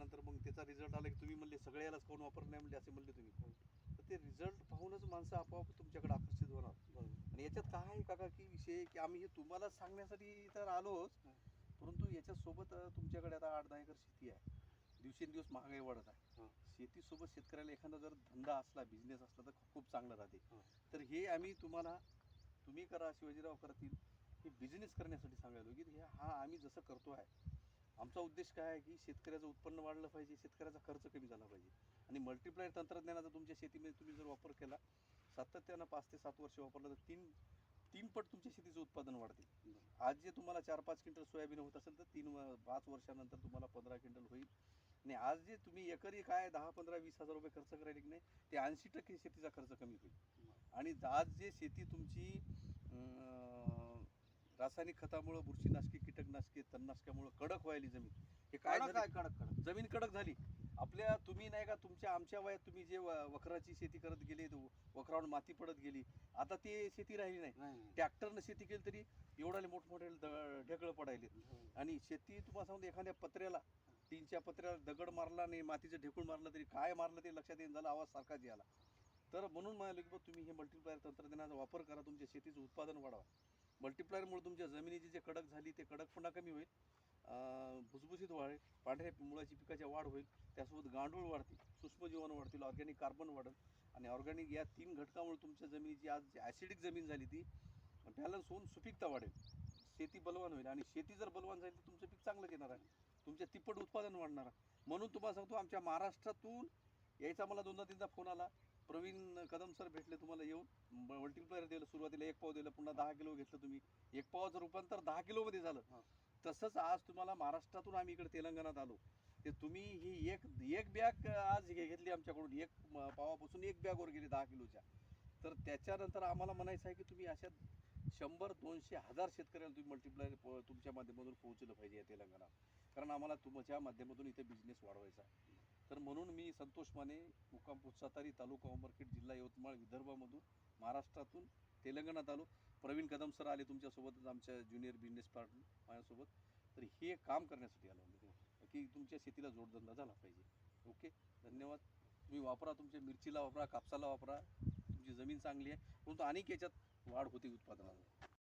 वापरल्यानंतर मग त्याचा रिझल्ट आला की तुम्ही म्हणले सगळे यालाच कोण वापरलं नाही म्हणले असे म्हणले तुम्ही तर ते रिझल्ट पाहूनच माणसं आपोआप तुमच्याकडे आकर्षित होणार आणि याच्यात काय आहे काका की विषय की आम्ही हे तुम्हाला सांगण्यासाठी तर आलोच. परंतु याच्यासोबत तुमच्याकडे आता आठ दहा एकर शेती आहे दिवसेंदिवस महागाई वाढत आहे. शेतीसोबत शेतकऱ्याला एखादा जर धंदा असला बिझनेस असला तर खूप चांगलं राहते. तर हे आम्ही तुम्हाला तुम्ही करा शिवाजीराव करतील हे बिझनेस करण्यासाठी सांगायलो की हे हा आम्ही जसं करतो आहे आमचा उद्देश काय आहे की शेतकऱ्याचं उत्पन्न वाढलं पाहिजे शेतकऱ्याचा खर्च कमी झाला पाहिजे. आणि मल्टिप्लायर तंत्रज्ञानाचा तुमच्या शेतीमध्ये तुम्ही जर वापर केला सातत्यानं पाच ते सात वर्ष वापरलं तर तीन तीन पट तुमच्या शेतीचं उत्पादन वाढते आज जे तुम्हाला चार पाच क्विंटल सोयाबीन होत असेल तर तीन व- पाच वर्षानंतर तुम्हाला पंधरा क्विंटल होईल. आणि आज जे तुम्ही एकरी काय दहा पंधरा वीस हजार रुपये खर्च करायला की नाही ते ऐंशी टक्के शेतीचा खर्च कमी होईल. आणि आज जे शेती तुमची रासायनिक खतामुळं बुरशीनाशके कीटकनाशके तणनाशकामुळं कडक व्हायली जमीन. हे काय कडक झालं? आहे कडक कडक. जमीन कडक झाली. आपल्या तुम्ही नाही का तुमच्या आमच्या वयात तुम्ही जे व- वखराची शेती करत गेले तो वखरावर माती पडत गेली. आता ते शेती राहिली नाही. नाही ट्रॅक्टरनं शेती केली तरी एवढाले मोठमोठे द- ढेकळं पडायले. नाही. आणि शेती तुम्हाला सांगतो एखाद्या पत्र्याला टीनच्या पत्र्याला दगड मारला आणि मातीचं ढेकूळ मारलं तरी काय मारलं ते लक्षात येईन झालं आवाज सारखाच याला तर म्हणून म्हणाले की बा तुम्ही हे मल्टीप्लायर तंत्रज्ञानाचा वापर करा तुमच्या शेतीचं उत्पादन वाढवा. मल्टिप्लायरमुळे तुमच्या जमिनीची जे कडक झाली ते कडकपणा कमी होईल. भुसभुशीत वाढेल. पांढऱ्या मुळाची पिकाच्या वाढ होईल. त्यासोबत गांडूळ वाढतील. सूक्ष्मजीवन वाढतील. ऑर्गॅनिक कार्बन वाढेल. आणि ऑर्गॅनिक या तीन घटकामुळे तुमच्या जमिनीची आज जी ॲसिडिक जमीन झाली ती बॅलन्स होऊन सुपीकता वाढेल. शेती बलवान होईल. आणि शेती जर बलवान झाली तर तुमचं पीक चांगलं येणार आहे. तुमच्या तिप्पट उत्पादन वाढणार आहे. म्हणून तुम्हाला सांगतो आमच्या महाराष्ट्रातून यायचा मला दोनदा तीनदा फोन आला. प्रवीण कदम सर भेटले तुम्हाला येऊन. मल्टीप्लायर दिलं सुरुवातीला एक पाव दिलं पुन्हा दहा किलो घेतलं तुम्ही. एक पावाचं रूपांतर दहा किलोमध्ये झालं. तसंच आज तुम्हाला महाराष्ट्रातून आम्ही इकडे तेलंगणात आलो. ते तुम्ही ही एक एक बॅग आज घेतली आमच्याकडून. एक पावापासून एक बॅगवर गेली दहा किलोच्या. तर त्याच्यानंतर आम्हाला म्हणायचं आहे की तुम्ही अशा शंभर दोनशे हजार शेतकऱ्याला तुम्ही मल्टीप्लायर तुमच्या माध्यमातून पोहोचलं पाहिजे या तेलंगणात. कारण आम्हाला तुमच्या माध्यमातून इथे बिझनेस वाढवायचा आहे. तर म्हणून मी संतोष माने मुक्काम पुसातारी तालुका उमरखेड जिल्हा यवतमाळ विदर्भामधून महाराष्ट्रातून तेलंगणात आलो प्रवीण कदम सर आले तुमच्यासोबतच आमच्या ज्युनियर बिझनेस पार्टनर माझ्यासोबत. तर हे काम करण्यासाठी आलो मी की तुमच्या शेतीला जोडधंदा झाला पाहिजे. ओके? धन्यवाद. तुम्ही वापरा तुमच्या मिरचीला वापरा कापसाला वापरा. तुमची जमीन चांगली आहे. परंतु अनेक याच्यात वाढ होते उत्पादनाला